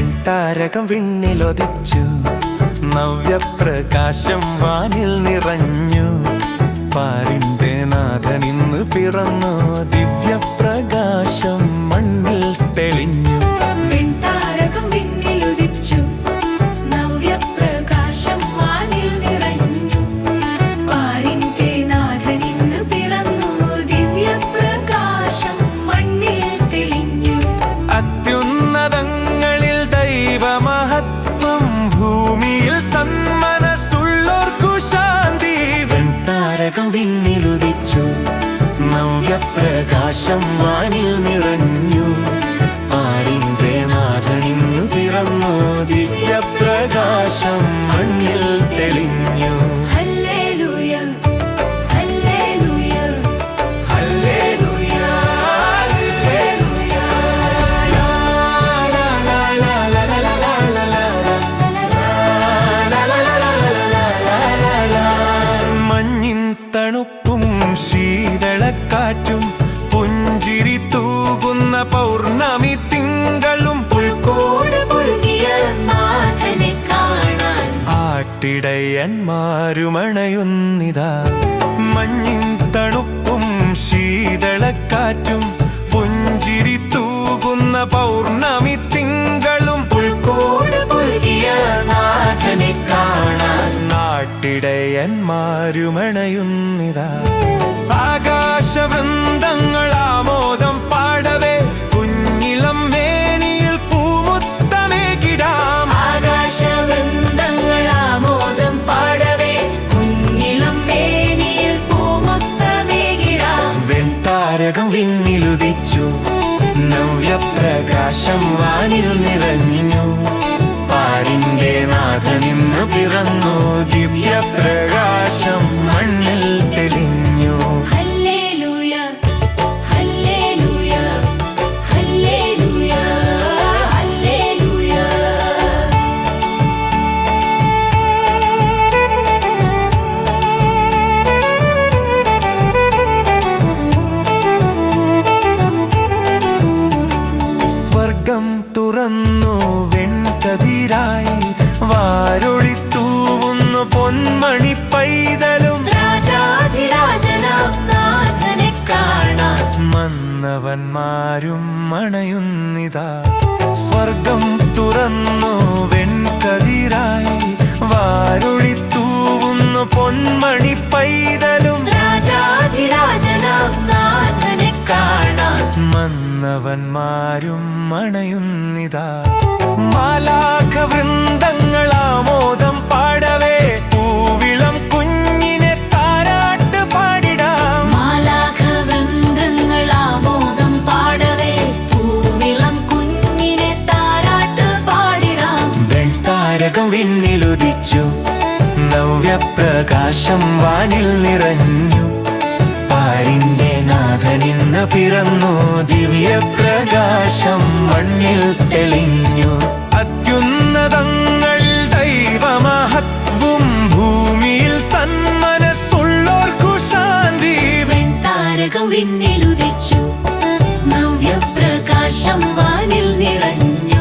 താരകം വിണ്ണിലൊതിച്ചു. നവ്യപ്രകാശം വാനിൽ നിറഞ്ഞു. പാരിന്റെ നാഥൻ ഇന്ന് പിറന്നു. ദിവ്യപ്രകാശം മണ്ണിൽ തെളിഞ്ഞു. വിണ്ണിലുദിച്ചു നവ്യപ്രകാശം വാനിൽ നിറഞ്ഞു. ആരിന്റെ നാഥനിന്നു പിറന്നു. ദിവ്യപ്രകാശം ആട്ടിടയന്മാരുമണയുന്നിതാ മഞ്ഞിൻ തണുപ്പും ശീതളക്കാറ്റും പുഞ്ചിരി തൂകുന്ന പൗർണമി തിങ്കളും പുൽക്കോട് പുൽകിയ നാഥനെ കാണാൻ. നാട്ടിടയന്മാരുമണയുന്നിതാ. ആകാശവൃന്ദങ്ങൾ ആകാശം വാനിൽ നിറഞ്ഞു. പാടിന്റെ നാഥനിന്ന് പിറന്നു. ദിവ്യപ്ര വെൺകതിരായി വാരൊളിത്തൂവുന്നു പൊന്മണി പൈതലും. രാജാധിരാജനാഥനെ കാണാൻ മന്നവന്മാർ മണയുന്നിത മണയുന്നിതാ. മാലാഖ വൃന്ദങ്ങളാമോദം പാടവേ പൂവിളം കുഞ്ഞിനെ താരാട്ട് പാടിടാം. മാലാഖ വൃന്ദങ്ങളാമോദം പാടവേ പൂവിളം കുഞ്ഞിനെ താരാട്ട് പാടിടാം. വെൺതാരകം വിണ്ണിലുദിച്ചു നവ്യപ്രകാശം വാനിൽ നിറഞ്ഞു. പാരിന്റെ നാഥനിന്ന് പിറന്നു. ദിവ്യപ്രകാശം മണ്ണിൽ തെളിഞ്ഞു. അത്യുന്നതങ്ങൾ ദൈവമഹത്വം ഭൂമിയിൽ സന്മനസ്സുള്ളോർക്കു ശാന്തി. വെൺതാരകം വിണ്ണിലുദിച്ചു. നവ്യപ്രകാശം വാനിൽ നിറഞ്ഞു.